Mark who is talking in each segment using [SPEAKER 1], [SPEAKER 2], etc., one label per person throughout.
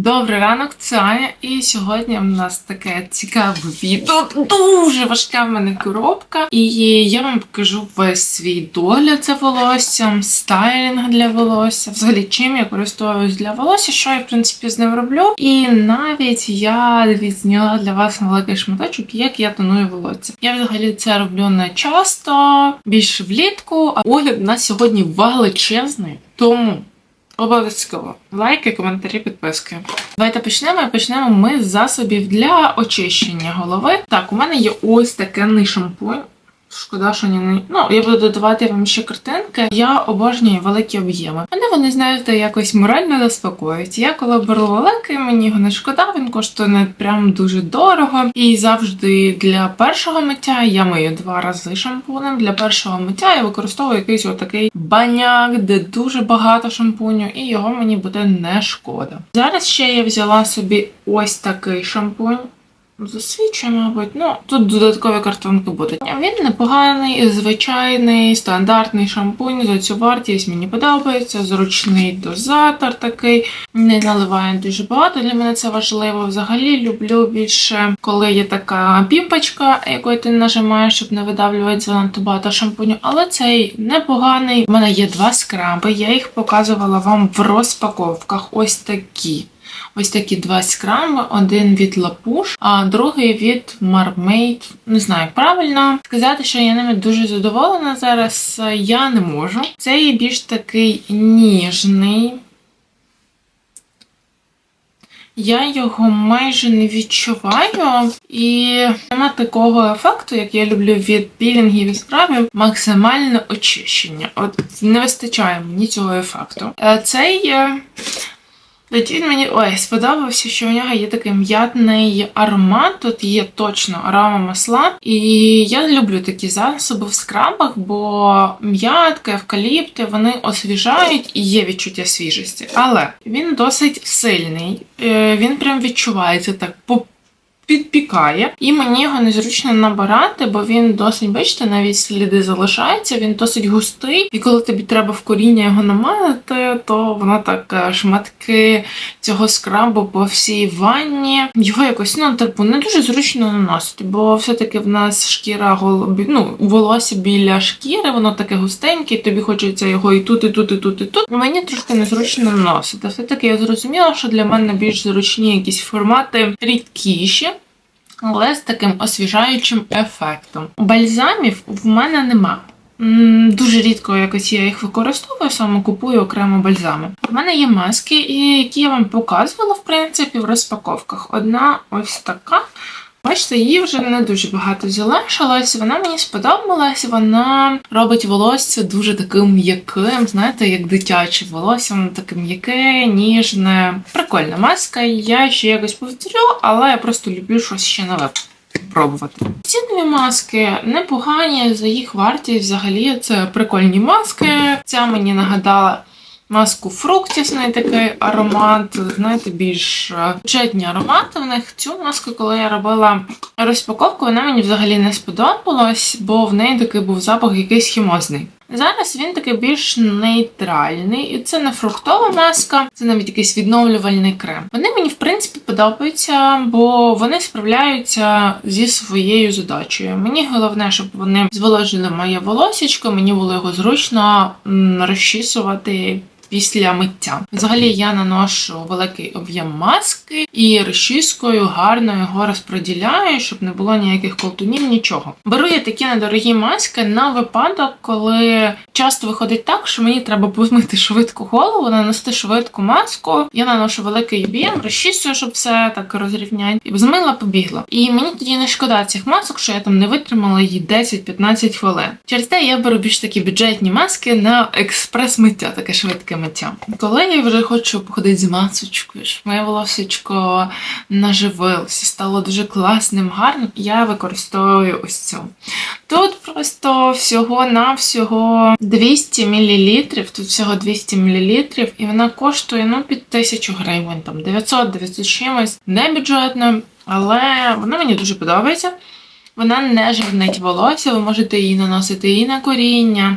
[SPEAKER 1] Добрий ранок, це Аня, і сьогодні в нас таке цікаве відео. Дуже важка в мене коробка. І я вам покажу весь свій догляд за волоссям, стайлінг для волосся, взагалі чим я користуюсь для волосся, що я в принципі з ним роблю. І навіть я відзняла для вас великий шматочок, як я тоную волосся. Я взагалі це роблю не часто, більше влітку, а огляд у нас сьогодні величезний. Тому Обов'язково лайки, коментарі, підписки. Давайте почнемо. Почнемо ми з засобів для очищення голови. Так, у мене є ось такий шампунь. Шкода, що не ну я буду додавати вам ще картинки. Я обожнюю великі об'єми. Мене вони знаєте якось морально заспокоюють. Я коли беру великий, мені його не шкода. Він коштує не прям дуже дорого. І завжди для першого миття я мию два рази шампунем. Для першого миття я використовую якийсь отакий баняк, де дуже багато шампуню, і його мені буде не шкода. Зараз ще я взяла собі ось такий шампунь. Засвідчує, мабуть, ну тут додаткові картонки будуть. Він непоганий, звичайний, стандартний шампунь за цю вартість мені подобається. Зручний дозатор такий, не наливає дуже багато. Для мене це важливо. Взагалі люблю більше, коли є така пімпочка, якою ти нажимаєш, щоб не видавлювати занадто багато шампуню. Але цей непоганий. У мене є два скраби, я їх показувала вам в розпаковках. Ось такі. Ось такі два скраби, один від Лапуш, а другий від Marmade. Не знаю, як правильно сказати, що я ними дуже задоволена зараз. Я не можу. Цей більш такий ніжний. Я його майже не відчуваю, і нема такого ефекту, як я люблю від пілінгів і скрабів, максимальне очищення. От не вистачає мені цього ефекту. Е, Цей е, тоді він мені ой, сподобався, що у нього є такий м'ятний аромат. Тут є точно арома масла. І я люблю такі засоби в скрабах, бо м'ятка, евкаліпти вони освіжають і є відчуття свіжості. Але він досить сильний, Е, він прям відчувається так по підпікає, і мені його незручно набирати, бо він досить, бачите, навіть сліди залишаються, він досить густий, і коли тобі треба в коріння його намазати, то воно так е, шматки цього скрабу по всій ванні. Його якось ну, типу, не дуже зручно наносити, бо все-таки в нас шкіра голубі, ну, волосся біля шкіри, воно таке густеньке, і тобі хочеться його і тут, і тут, і тут, і тут. Мені трошки незручно наносити. Все-таки я зрозуміла, що для мене більш зручні якісь формати рідкіші але з таким освіжаючим ефектом. Бальзамів в мене нема. Дуже рідко якось я їх використовую, саме купую окремо бальзами. У мене є маски, які я вам показувала, в принципі, в розпаковках. Одна ось така. Бачите, її вже не дуже багато залишилось. Вона мені сподобалась. Вона робить волосся дуже таким м'яким, знаєте, як дитяче волосся, воно таке м'яке, ніжне. Прикольна маска. Я ще якось повторю, але я просто люблю щось ще нове. Пробувати. Ці дві маски непогані за їх вартість. Взагалі це прикольні маски. Ця мені нагадала маску фруктісний такий аромат, знаєте, більш е, бюджетні аромати в них. Цю маску, коли я робила розпаковку, вона мені взагалі не сподобалась, бо в неї такий був запах якийсь хімозний. Зараз він такий більш нейтральний, і це не фруктова маска, це навіть якийсь відновлювальний крем. Вони мені в принципі подобаються, бо вони справляються зі своєю задачею. Мені головне, щоб вони зволожили моє волосечко, мені було його зручно розчісувати. Після миття. Взагалі я наношу великий об'єм маски і розчіскою гарно його розподіляю, щоб не було ніяких колтунів, нічого. Беру я такі недорогі маски на випадок, коли часто виходить так, що мені треба помити швидко голову, нанести швидку маску. Я наношу великий об'єм, розчісую, щоб все так розрівняти. І змила, побігла. І мені тоді не шкода цих масок, що я там не витримала її 10-15 хвилин. Через те я беру більш такі бюджетні маски на експрес-миття, таке швидке миття. Коли я вже хочу походити з масочкою, щоб моє волосечко наживилося, стало дуже класним, гарним, я використовую ось цю. Тут просто всього-навсього 200 мл, тут всього 200 мл, і вона коштує ну, під 1000 гривень, там 900-900 чимось, не бюджетно, але вона мені дуже подобається. Вона не жирнить волосся, ви можете її наносити і на коріння,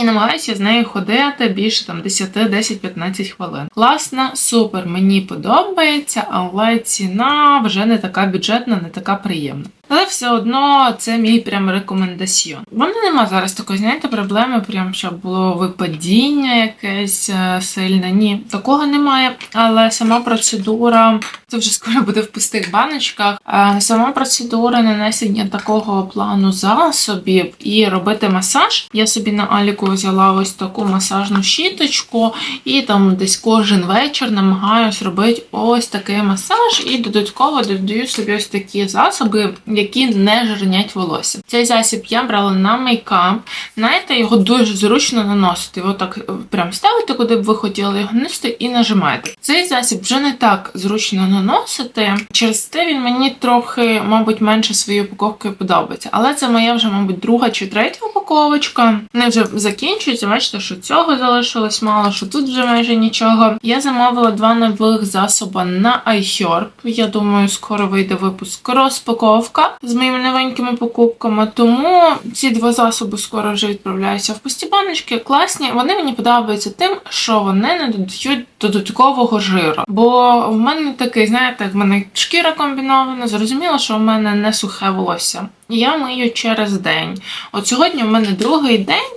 [SPEAKER 1] І намагаюся з нею ходити більше там 10, 10, 15 хвилин. Класна, супер, мені подобається, але ціна вже не така бюджетна, не така приємна. Але все одно це мій прям рекомендаціон. У мене нема зараз такої, знаєте, проблеми, прям щоб було випадіння якесь е, сильне. Ні, такого немає. Але сама процедура, це вже скоро буде в пустих баночках. е, Сама процедура нанесення такого плану засобів і робити масаж. Я собі на Аліку взяла ось таку масажну щіточку, і там десь кожен вечір намагаюсь робити ось такий масаж, і додатково додаю собі ось такі засоби, які не жирнять волосся. Цей засіб я брала на мейкап. Знаєте, його дуже зручно наносити. Його так е, прям ставите, куди б ви хотіли його нести, і нажимаєте. Цей засіб вже не так зручно наносити. Через те він мені трохи, мабуть, менше своєю упаковкою подобається. Але це моя вже, мабуть, друга чи третя упаковочка. Вони вже закінчуються. Бачите, що цього залишилось мало, що тут вже майже нічого. Я замовила два нових засоби на iHerb. Я думаю, скоро вийде випуск розпаковка з моїми новенькими покупками. Тому ці два засоби скоро вже відправляються в пусті баночки. Класні. Вони мені подобаються тим, що вони не додають додаткового жиру. Бо в мене такий, знаєте, в мене шкіра комбінована. Зрозуміло, що в мене не сухе волосся. Я мию через день. От сьогодні в мене другий день,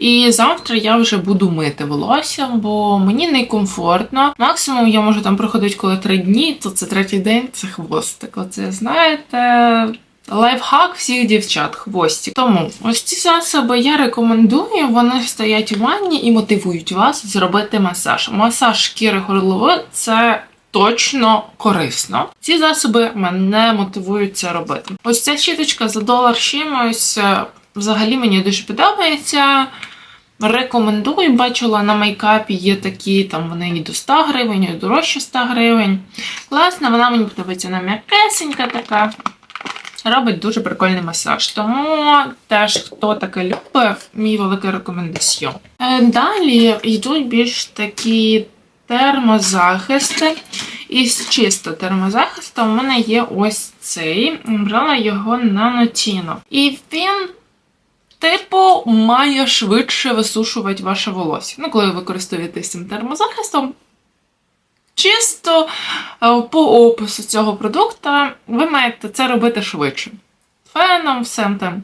[SPEAKER 1] і завтра я вже буду мити волосся, бо мені некомфортно. Максимум я можу там проходити коли три дні, то це третій день, це хвостик. Оце знаєте. Лайфхак всіх дівчат, хвостик. Тому ось ці засоби я рекомендую. Вони стоять у ванні і мотивують вас зробити масаж. Масаж шкіри горлової це точно корисно. Ці засоби мене мотивують це робити. Ось ця щіточка за долар чимось. Взагалі мені дуже подобається. Рекомендую, бачила на мейкапі є такі, там вони і до 100 гривень, і дорожче 100 гривень. Класна, вона мені подобається вона м'якесенька така. Робить дуже прикольний масаж. Тому теж, хто таке любить, мій великий рекомендаціон. Е, Далі йдуть більш такі термозахисти. Із чисто термозахисту у мене є ось цей. Брала його на Notino. І він типу, має швидше висушувати ваше волосся. Ну, коли ви користуєтесь цим термозахистом, чисто е, по опису цього продукту ви маєте це робити швидше. Феном, всем тим.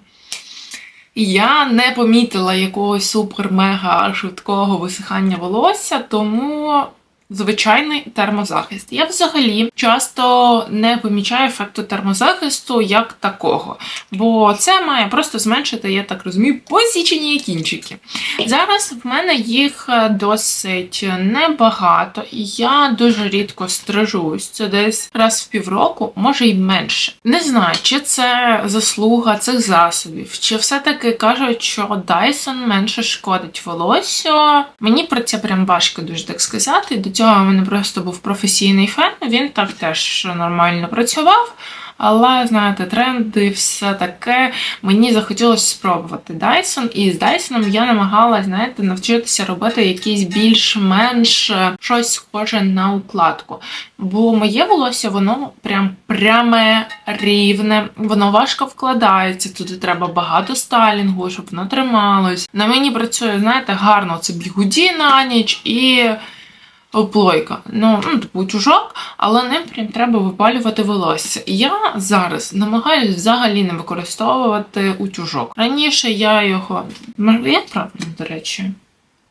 [SPEAKER 1] Я не помітила якогось супер-мега швидкого висихання волосся, тому звичайний термозахист. Я взагалі часто не помічаю ефекту термозахисту як такого, бо це має просто зменшити, я так розумію, посічені кінчики. Зараз в мене їх е, досить небагато, і я дуже рідко стрижусь. Це десь раз в півроку, може й менше. Не знаю, чи це заслуга цих засобів, чи все-таки кажуть, що Dyson менше шкодить волосю. Мені про це прям важко дуже так сказати. Цього в мене просто був професійний фен, він так теж нормально працював. Але знаєте, тренди, все таке. Мені захотілося спробувати Dyson, і з Dyson я намагалась, знаєте, навчитися робити якісь більш-менш щось схоже на укладку. Бо моє волосся, воно прям пряме, рівне, воно важко вкладається. Туди треба багато стайлінгу, щоб воно трималось. На мені працює, знаєте, гарно це бігуді на ніч і плойка. Ну, ну, типу утюжок, але ним прям треба випалювати волосся. Я зараз намагаюся взагалі не використовувати утюжок. Раніше я його. Може, Як правильно, до речі?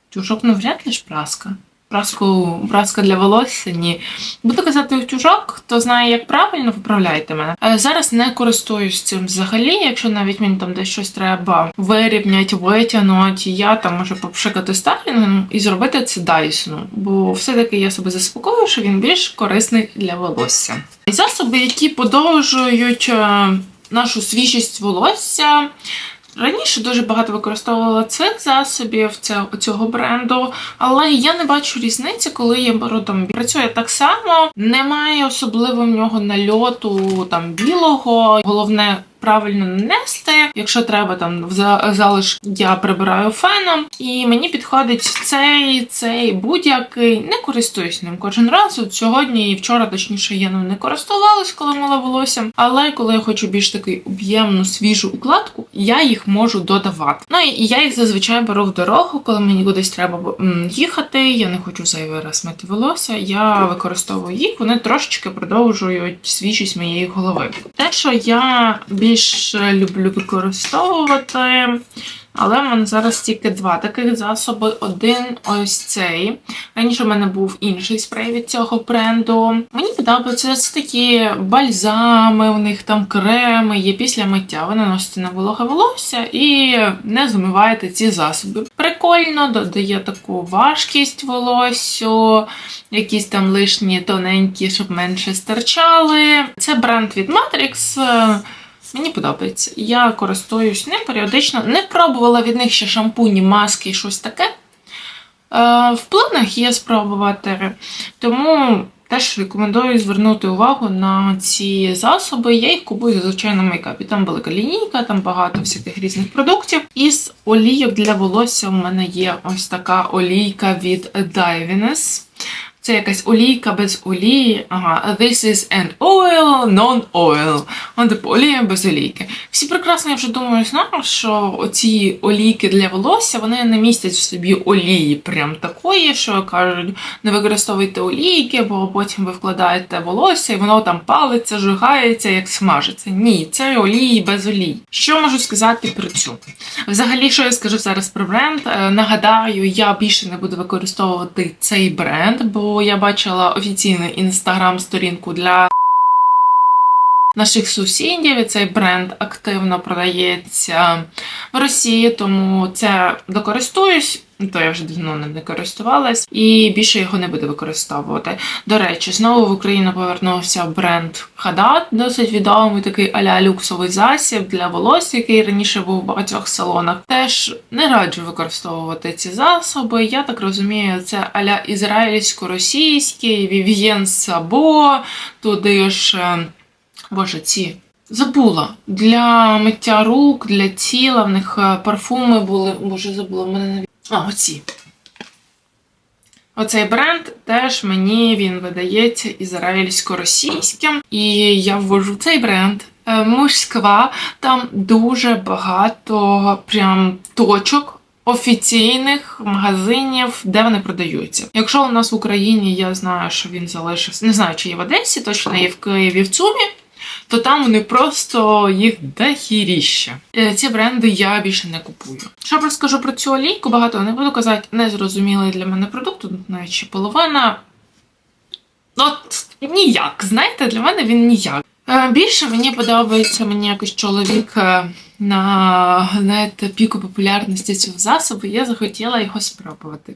[SPEAKER 1] Чужок, ну вряд ли ж праска. Праску, праска для волосся, ні. Буду казати утюжок, хто знає, як правильно, виправляйте мене. Е, Зараз не користуюсь цим взагалі, якщо навіть мені там десь щось треба вирівняти, витягнути, я там можу попшикати стайлінгом і зробити це Dyson, бо все-таки я себе заспокою, що він більш корисний для волосся. Засоби, які подовжують е, нашу свіжість волосся. Раніше дуже багато використовувала цих засобів цього бренду, але я не бачу різниці, коли я беру там працює так само, немає особливо в нього нальоту там білого. Головне правильно нанести. Якщо треба там в за- залиш, я прибираю феном, і мені підходить цей, цей будь-який. Не користуюсь ним кожен раз. От сьогодні і вчора, точніше, я ним не користувалась, коли мила волосся. Але коли я хочу більш такий об'ємну, свіжу укладку, я їх можу додавати. Ну і я їх зазвичай беру в дорогу, коли мені кудись треба їхати. Я не хочу зайвий раз мити волосся. Я використовую їх, вони трошечки продовжують свіжість моєї голови. Те, що я більш люблю використовувати. Але в мене зараз тільки два таких засоби. Один ось цей. Раніше в мене був інший спрей від цього бренду. Мені подобаються це такі бальзами, у них там креми є після миття. Ви наносите на вологе волосся і не змиваєте ці засоби. Прикольно, додає таку важкість волоссю, якісь там лишні тоненькі, щоб менше стирчали. Це бренд від Matrix. Мені подобається. Я користуюсь ним періодично. Не пробувала від них ще шампуні, маски і щось таке. Е, в планах є спробувати. Тому теж рекомендую звернути увагу на ці засоби. Я їх купую зазвичай на мейкапі. Там велика лінійка, там багато всяких різних продуктів. Із олійок для волосся у мене є ось така олійка від Divines. Це якась олійка без олії. Ага, this is an oil, non-oil. Он типу олія без олійки. Всі прекрасно, я вже думаю, знають, що оці олійки для волосся вони не містять в собі олії прям такої, що кажуть, не використовуйте олійки, бо потім ви вкладаєте волосся і воно там палиться, жигається, як смажиться. Ні, це олії без олій. Що можу сказати про цю? Взагалі, що я скажу зараз про бренд? Е, Нагадаю, я більше не буду використовувати цей бренд, бо я бачила офіційну інстаграм-сторінку для наших сусідів. І цей бренд активно продається в Росії, тому це докористуюсь. То я вже давно не користувалась і більше його не буду використовувати. До речі, знову в Україну повернувся бренд Хадат, досить відомий такий аля люксовий засіб для волосся, який раніше був в багатьох салонах. Теж не раджу використовувати ці засоби. Я так розумію, це аля ізраїльсько-російський, Вів'єн Сабо, туди ж. е, Боже, ці. Забула. Для миття рук, для тіла, в них е, парфуми були. Боже, забула, в мене навіть. А, оці. Оцей бренд теж мені він видається ізраїльсько-російським. І я ввожу цей бренд. Е, Москва, там дуже багато прям точок. Офіційних магазинів, де вони продаються. Якщо у нас в Україні я знаю, що він залишився, не знаю, чи є в Одесі, точно є в Києві в ЦУМі, то там вони просто їх дохіріща. Е, Ці бренди я більше не купую. Що розкажу про цю олійку, багато не буду казати, незрозумілий для мене продукт, навіть половина. От ніяк, знаєте, для мене він ніяк. Е, Більше мені подобається мені якось чоловік е, на знаєте, піку популярності цього засобу, я захотіла його спробувати.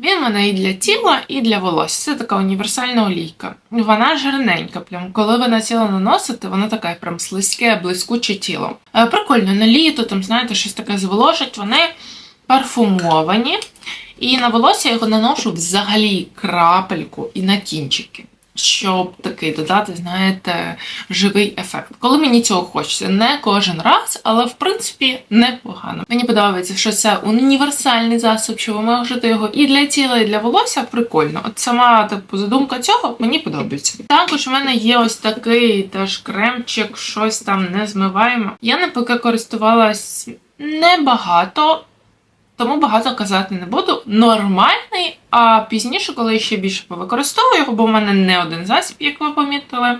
[SPEAKER 1] Він в мене і для тіла, і для волосся. Це така універсальна олійка. Вона жирненька. Прям коли ви на тіло наносите, воно таке прям слизьке, блискуче тіло. Е, Прикольно, на літо, там, знаєте, щось таке зволожить. Вони парфумовані. І на волосся я його наношу взагалі крапельку і на кінчики. Щоб такий додати, знаєте, живий ефект. Коли мені цього хочеться, не кожен раз, але в принципі непогано. Мені подобається, що це універсальний засіб, що ви можете його і для тіла, і для волосся. Прикольно. От сама типу задумка цього мені подобається. Також в мене є ось такий теж кремчик, щось там не змиваємо. Я не поки користувалась небагато. Тому багато казати не буду. Нормальний, а пізніше, коли я ще більше повикористовую його, бо в мене не один засіб, як ви помітили,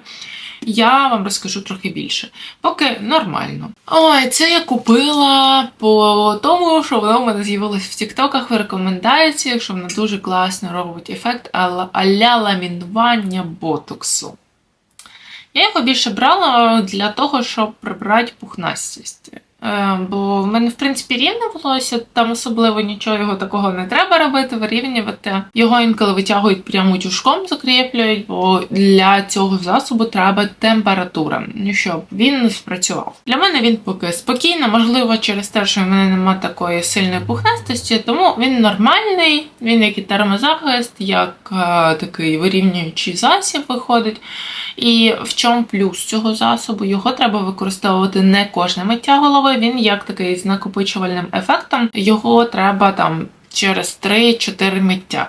[SPEAKER 1] я вам розкажу трохи більше. Поки нормально. Ой, це я купила по тому, що воно в мене з'явилось в тіктоках в рекомендаціях, що воно дуже класно робить ефект а-ля ламінування ботоксу. Я його більше брала для того, щоб прибрати пухнастість. Е, Бо в мене, в принципі, рівне волосся, там особливо нічого його такого не треба робити, вирівнювати. Його інколи витягують прямо тюжком, закріплюють, бо для цього засобу треба температура, ну, щоб він спрацював. Для мене він поки спокійно, можливо, через те, що в мене немає такої сильної пухнастості, тому він нормальний, він як і термозахист, як е, такий вирівнюючий засіб виходить. І в чому плюс цього засобу? Його треба використовувати не кожне миття голови. Він як такий з накопичувальним ефектом. Його треба там через 3-4 миття.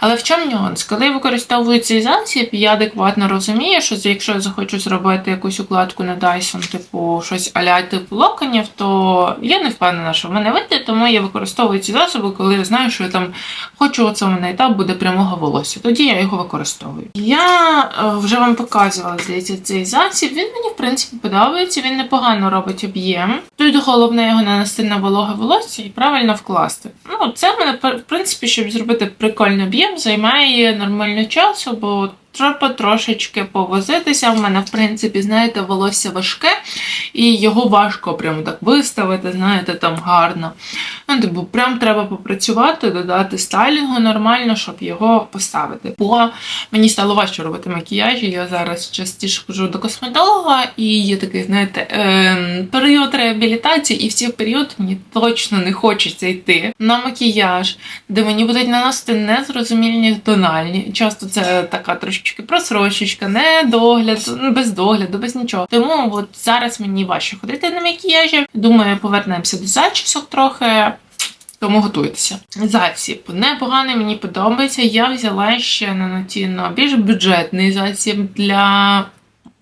[SPEAKER 1] Але в чому нюанс? Коли я використовую цей засіб, я адекватно розумію, що якщо я захочу зробити якусь укладку на Dyson, типу щось аля типу локонів, то я не впевнена, що в мене вийде, тому я використовую ці засоби, коли я знаю, що я там хочу оце в мене етап буде прямого волосся. Тоді я його використовую. Я е, вже вам показувала, здається, цей засіб. Він мені, в принципі, подобається, він непогано робить об'єм. Тут головне його нанести на вологе волосся і правильно вкласти. Ну, це в мене, в принципі, щоб зробити прикольний об'єм, займає нормально часу, бо треба трошечки повозитися. В мене, в принципі, знаєте, волосся важке, і його важко прямо так виставити, знаєте, там гарно. Ну, типу, прям треба попрацювати, додати стайлінгу нормально, щоб його поставити. Бо мені стало важче робити макіяж, і я зараз частіше ходжу до косметолога, і є такий, знаєте, ем, період реабілітації, і в цей період мені точно не хочеться йти на макіяж, де мені будуть наносити незрозумільні тональні. Часто це така трошечки просрочечка, не догляд, ну, без догляду, без нічого. Тому от зараз мені важче ходити на макіяжі. Думаю, повернемося до зачісок трохи. Тому готуйтеся. Засіб непоганий, мені подобається. Я взяла ще на натіно більш бюджетний засіб для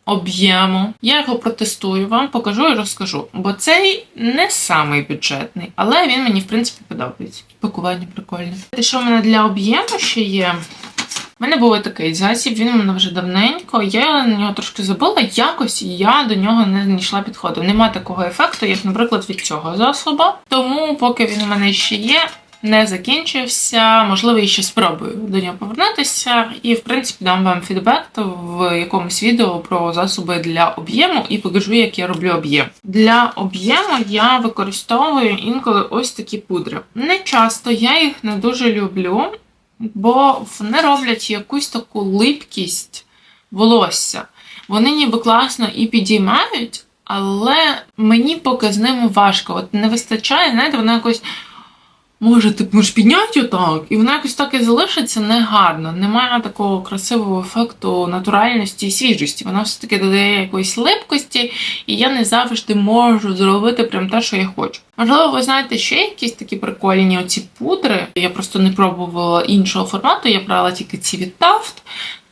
[SPEAKER 1] об'єму. Я його протестую вам, покажу і розкажу. Бо цей не самий бюджетний, але він мені, в принципі, подобається. Пакування прикольне. Те, що в мене для об'єму ще є. У мене був такий засіб, він у мене вже давненько. Я на нього трошки забула. Якось я до нього не знайшла підходу. Нема такого ефекту, як, наприклад, від цього засобу. Тому, поки він у мене ще є, не закінчився. Можливо, я ще спробую до нього повернутися. І, в принципі, дам вам фідбек в якомусь відео про засоби для об'єму і покажу, як я роблю об'єм. Для об'єму я використовую інколи ось такі пудри. Не часто я їх не дуже люблю бо вони роблять якусь таку липкість волосся. Вони ніби класно і підіймають, але мені поки з ними важко. От не вистачає, знаєте, воно якось. Може, ти можеш підняти отак, і воно якось так і залишиться негарно. Немає такого красивого ефекту натуральності і свіжості. Воно все-таки додає якоїсь липкості, і я не завжди можу зробити прям те, що я хочу. Можливо, ви знаєте ще якісь такі прикольні оці пудри. Я просто не пробувала іншого формату, я брала тільки ці від Taft.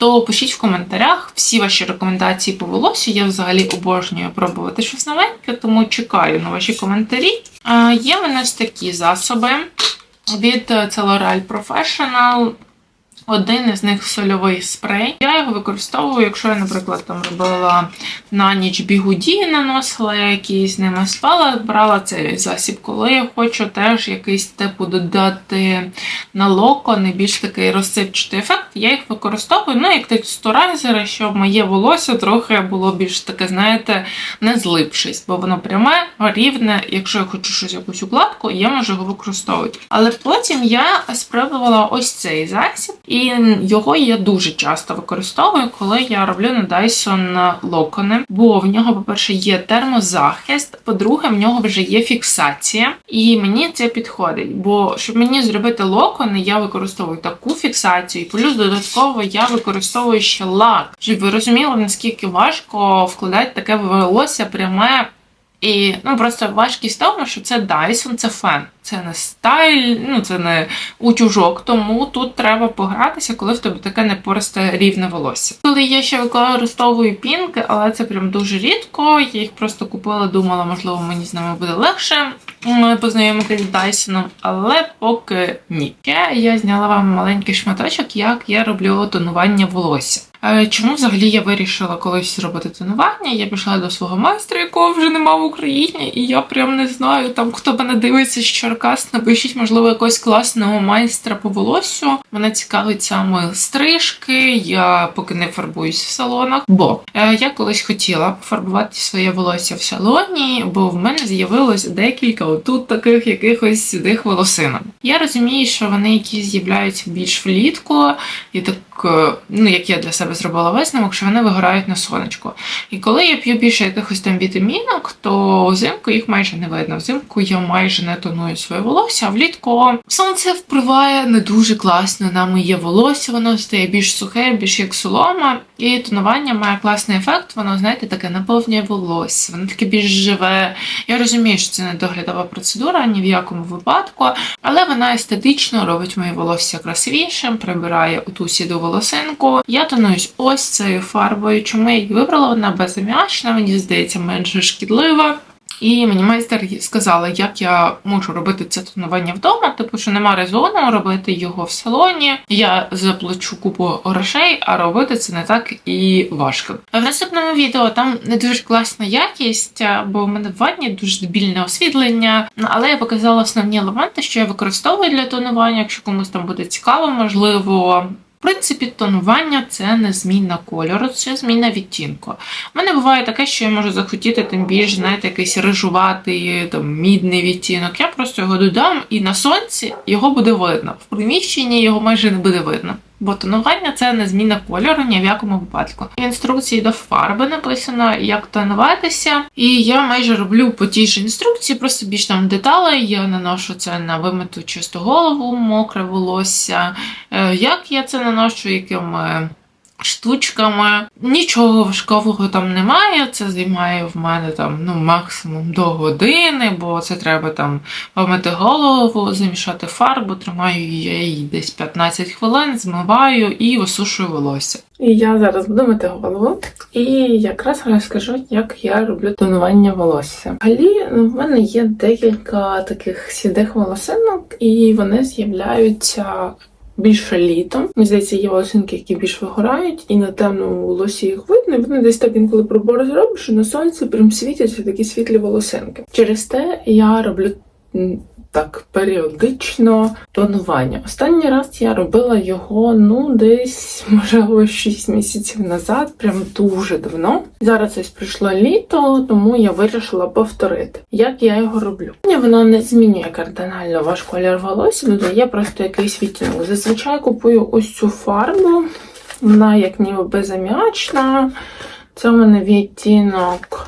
[SPEAKER 1] То пишіть в коментарях всі ваші рекомендації по волосю. Я взагалі обожнюю пробувати щось новеньке, тому чекаю на ваші коментарі. А, Є в ось такі засоби від L'Oreal Professional. Один із них сольовий спрей. Я його використовую, якщо я, наприклад, там робила на ніч бігуді, наносила якісь ними спала, брала цей засіб, коли я хочу теж якийсь типу додати на локони, більш такий розсипчатий ефект, я їх використовую, ну, як текстурайзери, щоб моє волосся трохи було більш таке, знаєте, не злипшись, бо воно пряме, рівне. Якщо я хочу щось якусь укладку, я можу його використовувати. Але потім я спробувала ось цей засіб. І його я дуже часто використовую, коли я роблю на Dyson локони. Бо в нього, по-перше, є термозахист, по-друге, в нього вже є фіксація. І мені це підходить. Бо щоб мені зробити локони, я використовую таку фіксацію, і плюс додатково я використовую ще лак. Щоб ви розуміли, наскільки важко вкладати таке волосся пряме. І ну просто важкість в тому, що це Dyson, це фен. Це не стайль, ну це не утюжок, тому тут треба погратися, коли в тебе таке непористе рівне волосся. Коли я ще використовую пінки, але це прям дуже рідко. Я їх просто купила, думала, можливо, мені з ними буде легше познайомитися з Dyson, але поки ні. Ще я зняла вам маленький шматочок, як я роблю тонування волосся. Чому взагалі я вирішила колись зробити тонування? Я пішла до свого майстра, якого вже нема в Україні, і я прям не знаю, там хто мене дивиться з Черкас, напишіть, можливо, якогось класного майстра по волосю. Мене цікавить саме стрижки. Я поки не фарбуюсь в салонах, бо е, я колись хотіла пофарбувати своє волосся в салоні, бо в мене з'явилось декілька отут таких якихось сідих волосинок. Я розумію, що вони якісь з'являються більш влітку, і так, е, ну як я для себе зробила висновок, що вони вигорають на сонечку. І коли я п'ю більше якихось там вітамінок, то взимку їх майже не видно. Взимку я майже не тоную своє волосся, а влітку сонце впливає не дуже класно на моє волосся, воно стає більш сухе, більш як солома. І тонування має класний ефект, воно, знаєте, таке наповнює волосся, воно таке більш живе. Я розумію, що це не доглядова процедура ні в якому випадку, але вона естетично робить моє волосся красивішим, прибирає оту сіду волосинку. Я тонуюсь ось цією фарбою. Чому я її вибрала? Вона безаміачна, мені здається, менше шкідлива. І мені майстер сказала, як я можу робити це тонування вдома, типу, що нема резону робити його в салоні. Я заплачу купу грошей, а робити це не так і важко. В наступному відео там не дуже класна якість, бо в мене в ванні дуже дебільне освітлення. Але я показала основні елементи, що я використовую для тонування. Якщо комусь там буде цікаво, можливо. Принципі, тонування це не зміна кольору, це зміна відтінку. У мене буває таке, що я можу захотіти тим більш, знаєте, якийсь рижуватий, там, мідний відтінок. Я просто його додам, і на сонці його буде видно. В приміщенні його майже не буде видно. Бо тонування це не зміна кольору ні в якому випадку. В інструкції до фарби написано, як тонуватися. І я майже роблю по тій ж інструкції, просто більш там деталей. Я наношу це на вимиту чисту голову, мокре волосся. Е, Як я це наношу, якими штучками. Нічого важкого там немає. Це займає в мене там ну максимум до години, бо це треба там помити голову, замішати фарбу, тримаю її десь 15 хвилин, змиваю і висушую волосся. І я зараз буду мити голову і якраз розкажу, як я роблю тонування волосся. Взагалі, ну, в мене є декілька таких сідих волосинок, і вони з'являються більше літом. Мені здається, є волосинки, які більш вигорають, і на темному волосі їх видно. Вони десь так інколи пробор зробиш, і на сонці прям світяться такі світлі волосинки. Через те я роблю. Так, періодично тонування. Останній раз я робила його ну десь, можливо, 6 місяців назад, прям дуже давно. Зараз ось прийшло літо, тому я вирішила повторити, як я його роблю. Воно не змінює кардинально ваш колір волосся, додає просто якийсь відтінок. Зазвичай купую ось цю фарбу, вона як ніби безаміачна. Це у мене відтінок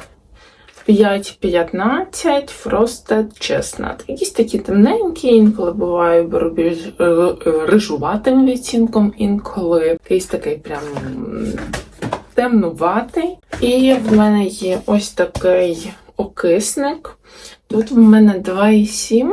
[SPEAKER 1] 5-15, Frosted Chestnut. Якісь такі темненькі, інколи буває беру більш е, е, рижуватим відцінком, інколи якийсь такий прям темнуватий. І в мене є ось такий окисник. Тут в мене 2,7.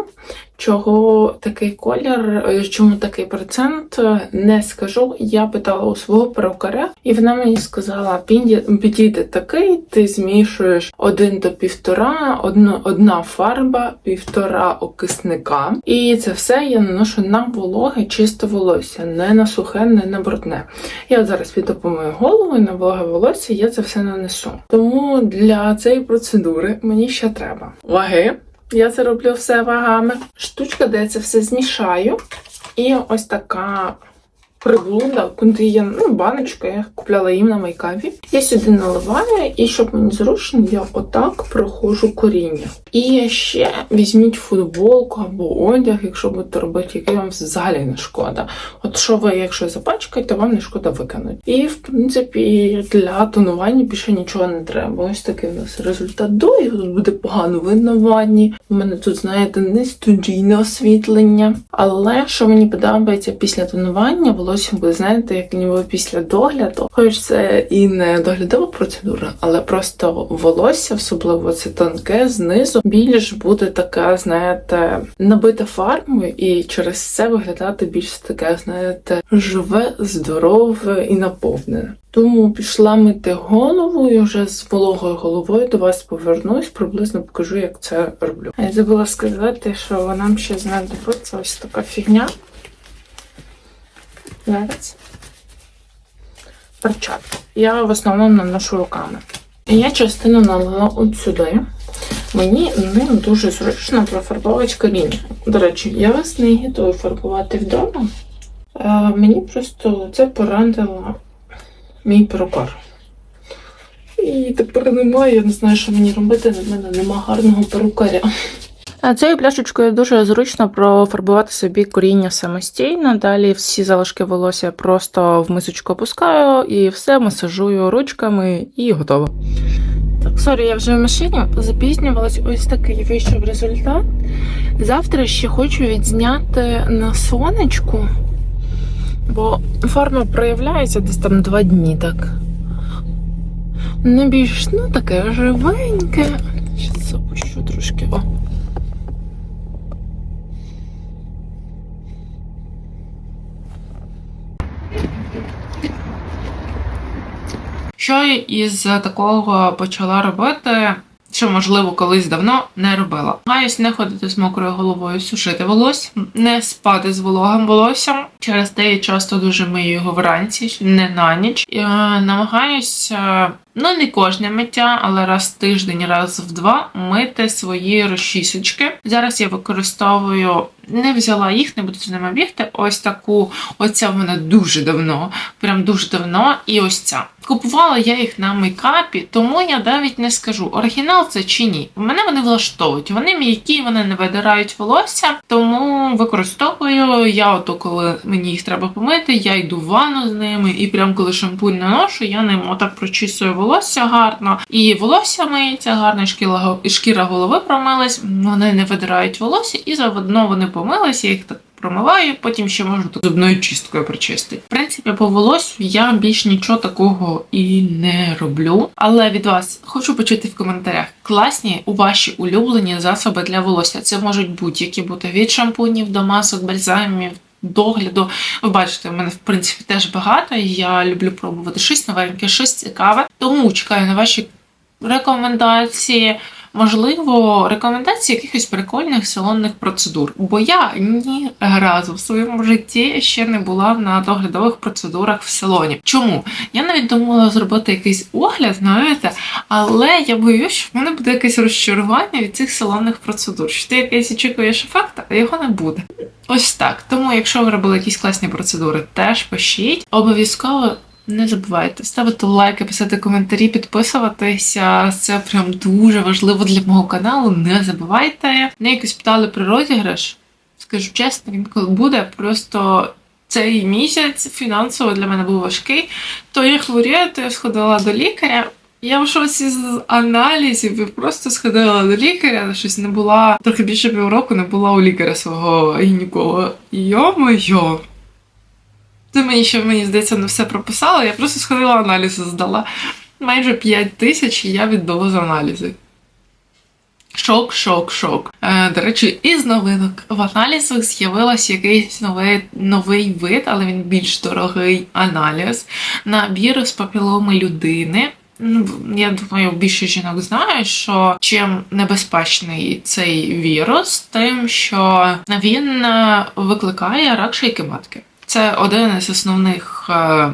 [SPEAKER 1] Чого такий колір, е, чому такий процент, е, не скажу. Я питала у свого перукаря, і вона мені сказала: «Піді- підійде такий, ти змішуєш один до півтора, одна, одна фарба, півтора окисника. І це все я наношу на вологе, чисте волосся, не на сухе, не на брудне. Я зараз піду помию голову і на вологе волосся я це все нанесу. Тому для цієї процедури мені ще треба ваги. Я це роблю все вагами. Штучка, де я це все змішаю. І ось така приблуда, куди є ну, баночка, я купляла їм на майкаві. Я сюди наливаю, і щоб мені зручно, я отак проходжу коріння. І ще візьміть футболку або одяг, якщо будете робити, який вам взагалі не шкода. От що ви, якщо запачкаєте, вам не шкода викинути. І в принципі для тонування більше нічого не треба. Ось такий у нас результат до, і тут буде погано видно. У мене тут, знаєте, не студійне освітлення. Але що мені подобається після тонування, волосся буде, знаєте, як ніби після догляду. Хоч це і не доглядова процедура, але просто волосся, особливо це тонке, знизу, більш буде таке, знаєте, набите фарбою, і через це виглядати більш таке, знаєте, живе, здорове і наповнене. Тому пішла мити голову і вже з вологою головою до вас повернусь, приблизно покажу, як це роблю. Я забула сказати, що нам ще знадобиться ось така фігня. Зараз. перчатки. Я в основному наношу руками. І я частину налила от сюди. Мені ним дуже зручно профарбовувати коріння. До речі, я вас не готую фарбувати вдома. Е, мені просто це порадила мій перукар. І тепер немає, я не знаю, що мені робити, в мене нема гарного перукаря.
[SPEAKER 2] Цією пляшечкою дуже зручно профарбувати собі коріння самостійно. Далі всі залишки волосся просто в мисочку опускаю і все масажую ручками і готово. Так, сорі, я вже в машині запізнювалась. Ось такий вийшов результат. Завтра ще хочу відзняти на сонечку, бо форма проявляється десь там два дні так. Не більш, ну таке живеньке. Щас запущу трошки. О.
[SPEAKER 1] Що із такого почала робити, що можливо колись давно не робила. Намагаюсь не ходити з мокрою головою, сушити волосся, не спати з вологим волоссям. Через те я часто дуже мию його вранці, не на ніч. І, е, намагаюся, ну не кожне миття, але раз в тиждень, раз в два мити свої розчісочки. Зараз я використовую. Не взяла їх, не буду з ними бігти. Ось таку, оця в мене дуже давно, прям дуже давно. І ось ця. Купувала я їх на мейкапі, тому я навіть не скажу, оригінал це чи ні. Мене вони влаштовують. Вони м'які, вони не видирають волосся, тому використовую я ото, коли мені їх треба помити, я йду в ванну з ними, і прям коли шампунь наношу, я ним отак прочісую волосся гарно. І волосся миється гарно, шкіра, голови промилась, вони не видирають волосся, і заодно вони помилися, я їх так. Промиваю, потім ще можу зубною чисткою прочистити. В принципі, по волосю я більш нічого такого і не роблю. Але від вас хочу почути в коментарях класні у ваші улюблені засоби для волосся. Це можуть будь-які бути від шампунів до масок, бальзамів. Догляду, ви бачите, в мене в принципі теж багато. Я люблю пробувати щось новеньке, щось цікаве. Тому чекаю на ваші рекомендації. Можливо, рекомендації якихось прикольних салонних процедур. Бо я ні разу в своєму житті ще не була на доглядових процедурах в салоні. Чому? Я навіть думала зробити якийсь огляд, знаєте, але я боюсь, що в мене буде якесь розчарування від цих салонних процедур. Що ти якийсь очікуєш ефект, а його не буде. Ось так. Тому, якщо ви робили якісь класні процедури, теж пишіть. Обов'язково. Не забувайте ставити лайки, писати коментарі, підписуватися. Це прям дуже важливо для мого каналу. Не забувайте. Не якось питали про розіграш. Скажу чесно, він коли буде. Просто цей місяць фінансово для мене був важкий. То я хворію, то я сходила до лікаря. Я в шоці з аналізів і просто сходила до лікаря, щось не була трохи більше півроку, не була у лікаря свого гінеколога. Йо-моє. Ти мені ще, мені здається, не все прописала, я просто сходила аналізи здала. Майже 5 тисяч я віддала за аналізи. Шок, шок, шок. Е, до речі, із новинок в аналізах з'явився якийсь новий новий вид, але він більш дорогий аналіз на вірус папіломи людини. Ну, я думаю, більше жінок знають, що чим небезпечний цей вірус, тим, що він е, викликає рак шийки матки. Це один із основних, е,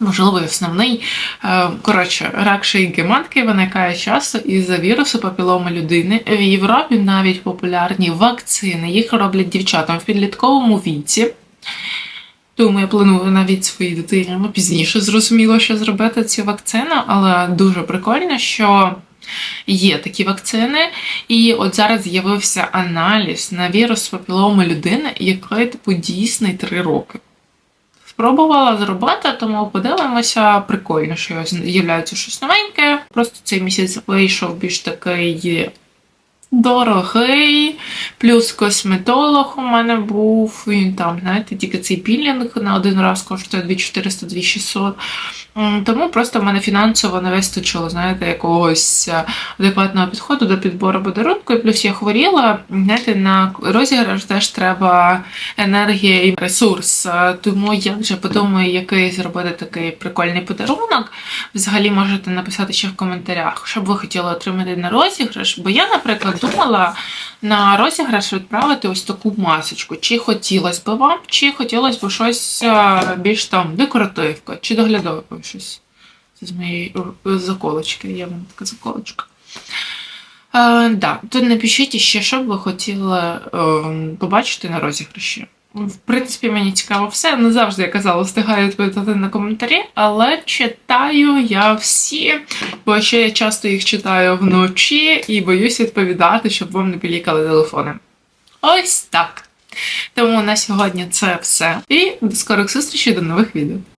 [SPEAKER 1] можливо, основний. е, Коротше, рак шийки матки виникає часто із-за вірусу папіломи людини. В Європі навіть популярні вакцини. Їх роблять дівчатам в підлітковому віці. Тому я планую навіть своїй дитині пізніше зрозуміло, що зробити цю вакцину, але дуже прикольно, що є такі вакцини. І от зараз з'явився аналіз на вірус папіломи людини, який типу дійсний 3 роки. Спробувала зробити, тому подивимося. Прикольно, що з'являється щось новеньке. Просто цей місяць вийшов більш такий дорогий. Плюс косметолог у мене був. Він там, знаєте, тільки цей пілінг на один раз коштує 2400-2600. Тому просто в мене фінансово не вистачило, знаєте, якогось е, адекватного підходу до підбору подарунку. І плюс я хворіла. Знаєте, на розіграш теж треба енергія і ресурс. Е, Тому я вже подумаю, який зробити такий прикольний подарунок. Взагалі можете написати ще в коментарях, що б ви хотіли отримати на розіграш. Бо я, наприклад, думала на розіграш відправити ось таку масочку. Чи хотілося б вам, чи хотілося б щось е, більш там декоративка, чи доглядове щось. З моєї е, заколочки, є в мене така заколочка. Е, да, тут напишіть ще, що б ви хотіли е, побачити на розіграші. В принципі, мені цікаво все. Не завжди я казала, встигаю відповідати на коментарі, але читаю я всі, бо ще я часто їх читаю вночі і боюсь відповідати, щоб вам не пілікали телефони. Ось так. Тому на сьогодні це все. І до скорих зустрічей до нових відео.